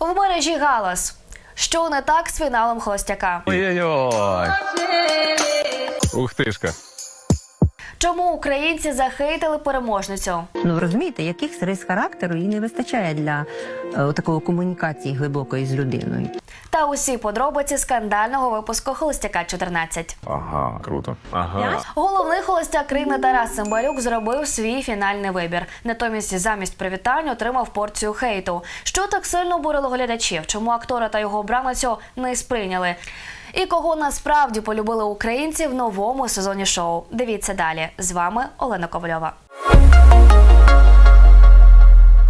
В мережі галас. Що не так з фіналом холостяка? Ой-ой-ой. Ух тишка. Чому українці захейтили переможницю? Ну розумієте, яких рис характеру їй не вистачає для е, такої комунікації глибокої з людиною. Та усі подробиці скандального випуску Холостяка 14. Ага, круто. Ага. Головний холостяк країни Тарас Цимбалюк зробив свій фінальний вибір. Натомість замість привітань отримав порцію хейту. Що так сильно обурило глядачів? Чому актора та його обраницю не сприйняли? І кого насправді полюбили українці в новому сезоні шоу? Дивіться далі. З вами Олена Ковальова.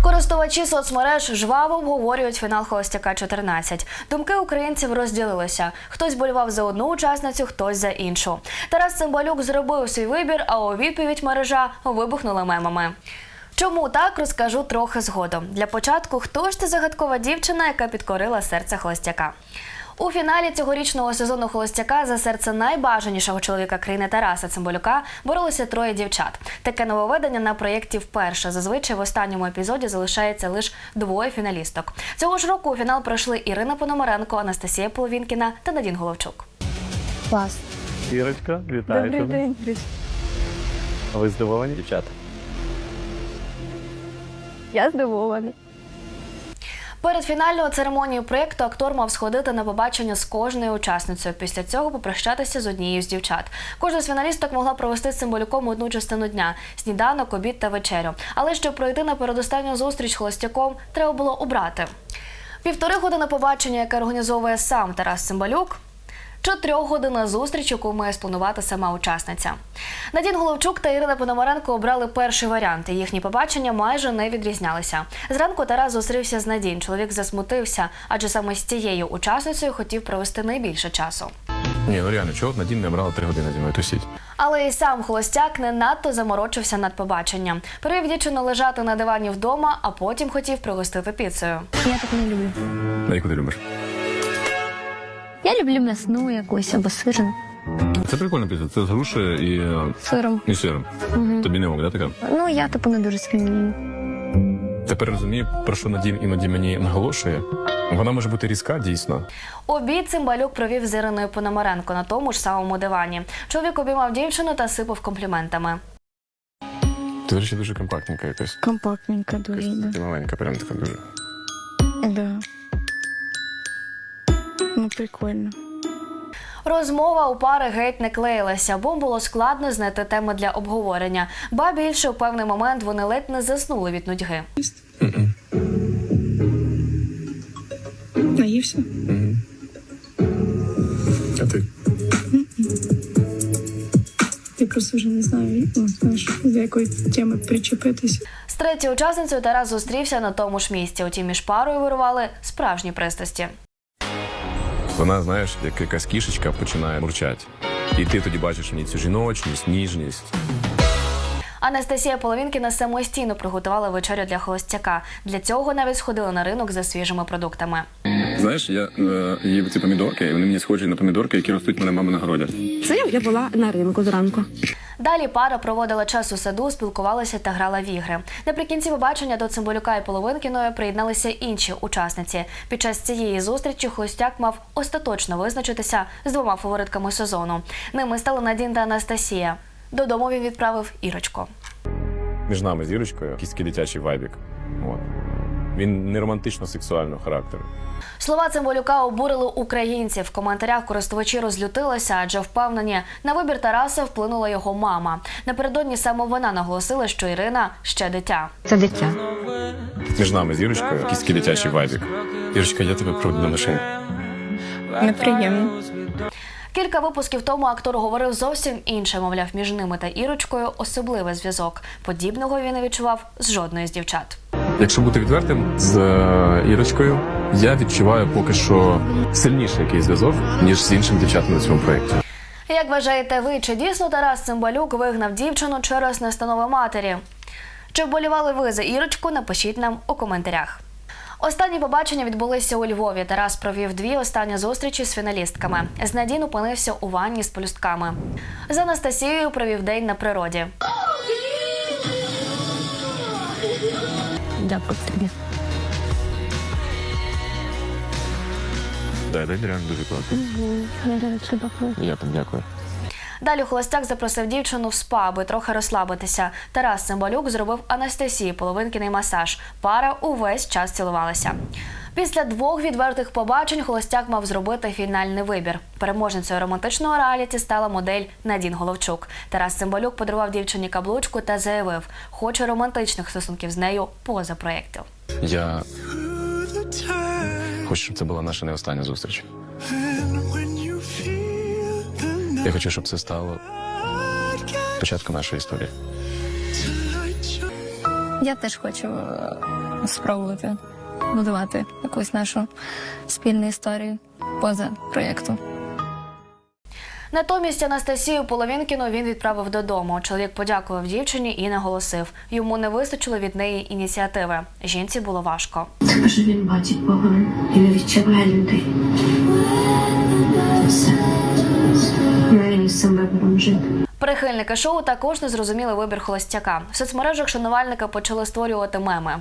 Користувачі соцмереж жваво обговорюють фінал Холостяка 14. Думки українців розділилися. Хтось болював за одну учасницю, хтось за іншу. Тарас Цимбалюк зробив свій вибір, а у відповідь мережа вибухнула мемами. Чому так розкажу трохи згодом. Для початку, хто ж ця загадкова дівчина, яка підкорила серце холостяка? У фіналі цьогорічного сезону холостяка за серце найбажанішого чоловіка країни Тараса Цимбалюка боролися троє дівчат. Таке нововведення на проєкті вперше. Зазвичай в останньому епізоді залишається лише двоє фіналісток. Цього ж року у фінал пройшли Ірина Пономаренко, Анастасія Половінкіна та Надін Головчук. Клас. Ірочка, вітаю Добрий день. Ви здивовані, дівчата? Я здивована. Перед фінальною церемонією проєкту актор мав сходити на побачення з кожною учасницею. Після цього попрощатися з однією з дівчат. Кожна з фіналісток могла провести з символіком одну частину дня сніданок, обід та вечерю. Але щоб пройти на передостанню зустріч холостяком, треба було обрати. Півтори години побачення, яке організовує сам Тарас Цимбалюк. Чотирьохгодинна зустріч, яку має спланувати сама учасниця. Надін Головчук та Ірина Пономаренко обрали перший варіант. і Їхні побачення майже не відрізнялися. Зранку Тарас зустрівся з Надін. Чоловік засмутився, адже саме з цією учасницею хотів провести найбільше часу. Ні, ну реально, чого Надін не брала три години зі мною тусіть? Але і сам холостяк не надто заморочився над побаченням. Привів дівчину лежати на дивані вдома, а потім хотів пригостити піцею. Я так не люблю. На яку ти любиш? Я люблю м'ясну якусь або сирну. Це прикольна піца. Це з груші і, е, Сиром. і сиром. Тобі не ок, да, така? Ну, я типу не дуже сильно. Тепер розумію, про що Надін іноді мені наголошує. Вона може бути різка, дійсно. Обід Цимбалюк провів з Іриною Пономаренко на тому ж самому дивані. Чоловік обіймав дівчину та сипав компліментами. Ти, речі, дуже компактненька якась. Компактненько дуже. Да. Ти маленька, прям така дуже. да. Ну, прикольно. Розмова у пари геть не клеїлася, бо було складно знайти теми для обговорення. Ба більше у певний момент вони ледь не заснули від нудьги. Наївся? А ти? Я просто вже не знаю, ну, знаєш, до якої теми причепитись. З третьою учасницею Тарас зустрівся на тому ж місці. Утім, між парою вирували справжні пристрасті. Вона, знаєш, як якась кішечка починає мурчати. І ти тоді бачиш в ній цю жіночність, ніжність. Анастасія Половінкіна самостійно приготувала вечерю для холостяка. Для цього навіть сходила на ринок за свіжими продуктами. Знаєш, я е, їв ці помідорки, і вони мені схожі на помідорки, які ростуть в мене мами на городі. Це я була на ринку зранку. Далі пара проводила час у саду, спілкувалася та грала в ігри. Наприкінці побачення до Цимбалюка і Половинкіної приєдналися інші учасниці. Під час цієї зустрічі холостяк мав остаточно визначитися з двома фаворитками сезону. Ними стали Надін та Анастасія. Додому він відправив Ірочку. Між нами з Ірочкою якийсь такий дитячий вайбік. От. Він не романтично-сексуального характеру. Слова Цимбалюка обурили українців. В коментарях користувачі розлютилися, адже впевнені, на вибір Тараса вплинула його мама. Напередодні саме вона наголосила, що Ірина ще дитя. Це дитя. Між нами з Ірочкою якийсь такий дитячий вайбік. Ірочка, я тебе проведу на машині. Неприємно. Кілька випусків тому актор говорив зовсім інше. Мовляв, між ними та Ірочкою особливий зв'язок. Подібного він не відчував з жодної з дівчат. Якщо бути відвертим з е, Ірочкою, я відчуваю поки що сильніший якийсь зв'язок, ніж з іншими дівчатами на цьому проєкті. Як вважаєте ви, чи дійсно Тарас Цимбалюк вигнав дівчину через настанови матері? Чи вболівали ви за Ірочку? Напишіть нам у коментарях. Останні побачення відбулися у Львові. Тарас провів дві останні зустрічі з фіналістками. З опинився у ванні з полюстками. З Анастасією провів день на природі. Дякую тобі. Да, день реально дуже класний. Угу. Я там дякую. Далі холостяк запросив дівчину в спа, аби трохи розслабитися. Тарас Цимбалюк зробив Анастасії половинкиний масаж. Пара увесь час цілувалася. Після двох відвертих побачень холостяк мав зробити фінальний вибір. Переможницею романтичного реаліті стала модель Надін Головчук. Тарас Цимбалюк подарував дівчині каблучку та заявив, хоче романтичних стосунків з нею поза проєкту. Я хочу, щоб це була наша не остання зустріч. Я хочу, щоб це стало початком нашої історії. Я теж хочу е, спробувати будувати якусь нашу спільну історію поза проєкту. Натомість Анастасію Половінкіну він відправив додому. Чоловік подякував дівчині і наголосив, йому не вистачило від неї ініціативи. Жінці було важко. Скажи, він бачить погано і не відчуває людей. Цим вибором жити. Прихильники шоу також не зрозуміли вибір холостяка. В соцмережах шанувальники почали створювати меми.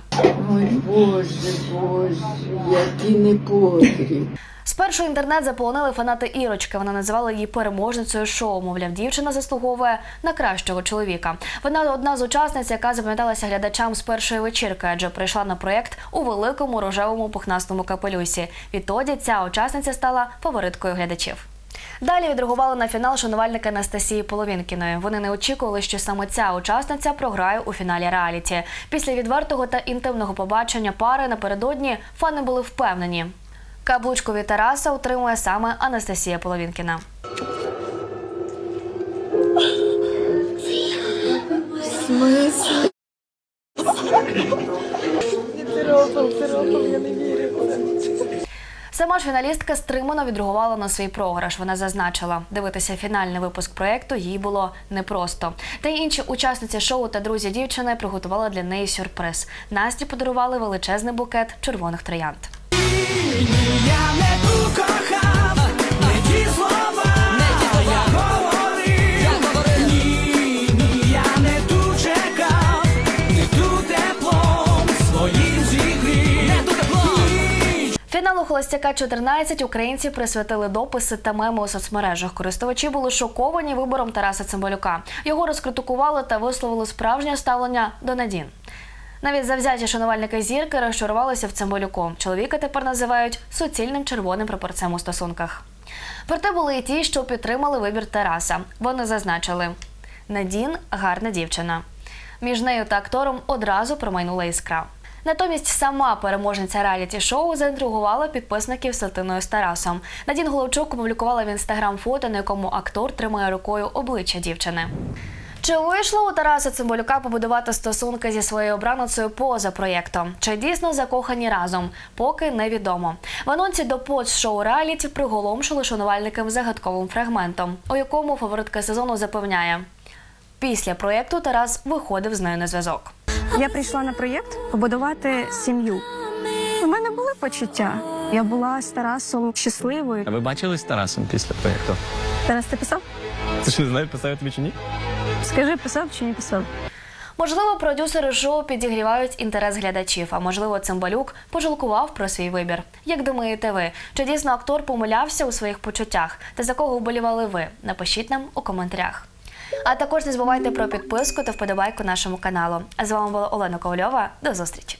Ой, Боже, Боже, який непотріб. Спершу інтернет заполонили фанати Ірочки. Вона називала її переможницею шоу. Мовляв, дівчина заслуговує на кращого чоловіка. Вона одна з учасниць, яка запам'яталася глядачам з першої вечірки, адже прийшла на проєкт у великому рожевому пухнастому капелюсі. Відтоді ця учасниця стала фавориткою глядачів. Далі відреагували на фінал шанувальники Анастасії Половінкіної. Вони не очікували, що саме ця учасниця програє у фіналі реаліті. Після відвертого та інтимного побачення пари напередодні фани були впевнені. Каблучку від Тараса утримує саме Анастасія Половінкіна. Сама ж фіналістка стримано відреагувала на свій програш. Вона зазначила, дивитися фінальний випуск проєкту їй було непросто. Та й інші учасниці шоу та друзі дівчини приготували для неї сюрприз. Насті подарували величезний букет червоних троянд. Фіналу холостяка 14 українці присвятили дописи та меми у соцмережах. Користувачі були шоковані вибором Тараса Цимбалюка. Його розкритикували та висловили справжнє ставлення до Надін. Навіть завзяті шанувальники зірки розчарувалися в Цимбалюку. Чоловіка тепер називають суцільним червоним прапорцем у стосунках. Проте були і ті, що підтримали вибір Тараса. Вони зазначили: Надін гарна дівчина. Між нею та актором одразу промайнула іскра. Натомість сама переможниця реаліті шоу заінтригувала підписників сатиною з Тарасом. Надін Головчук опублікувала в інстаграм фото, на якому актор тримає рукою обличчя дівчини. Чи вийшло у Тараса Цимбалюка побудувати стосунки зі своєю обраницею поза проєктом? Чи дійсно закохані разом? Поки невідомо. В анонсі до пост шоу реаліті приголомшили шанувальникам загадковим фрагментом, у якому фаворитка сезону запевняє: після проєкту Тарас виходив з нею на зв'язок. Я прийшла на проєкт побудувати сім'ю. У мене були почуття. Я була з Тарасом щасливою. А ви бачились з Тарасом після проєкту? Тарас, ти писав? Ти ж не знаєш, писав я тобі чи ні? Скажи, писав чи не писав? Можливо, продюсери шоу підігрівають інтерес глядачів, а можливо, Цимбалюк пожалкував про свій вибір. Як думаєте ви? Чи дійсно актор помилявся у своїх почуттях? Та за кого вболівали ви? Напишіть нам у коментарях. А також не забувайте про підписку та вподобайку нашому каналу. А з вами була Олена Ковальова. До зустрічі!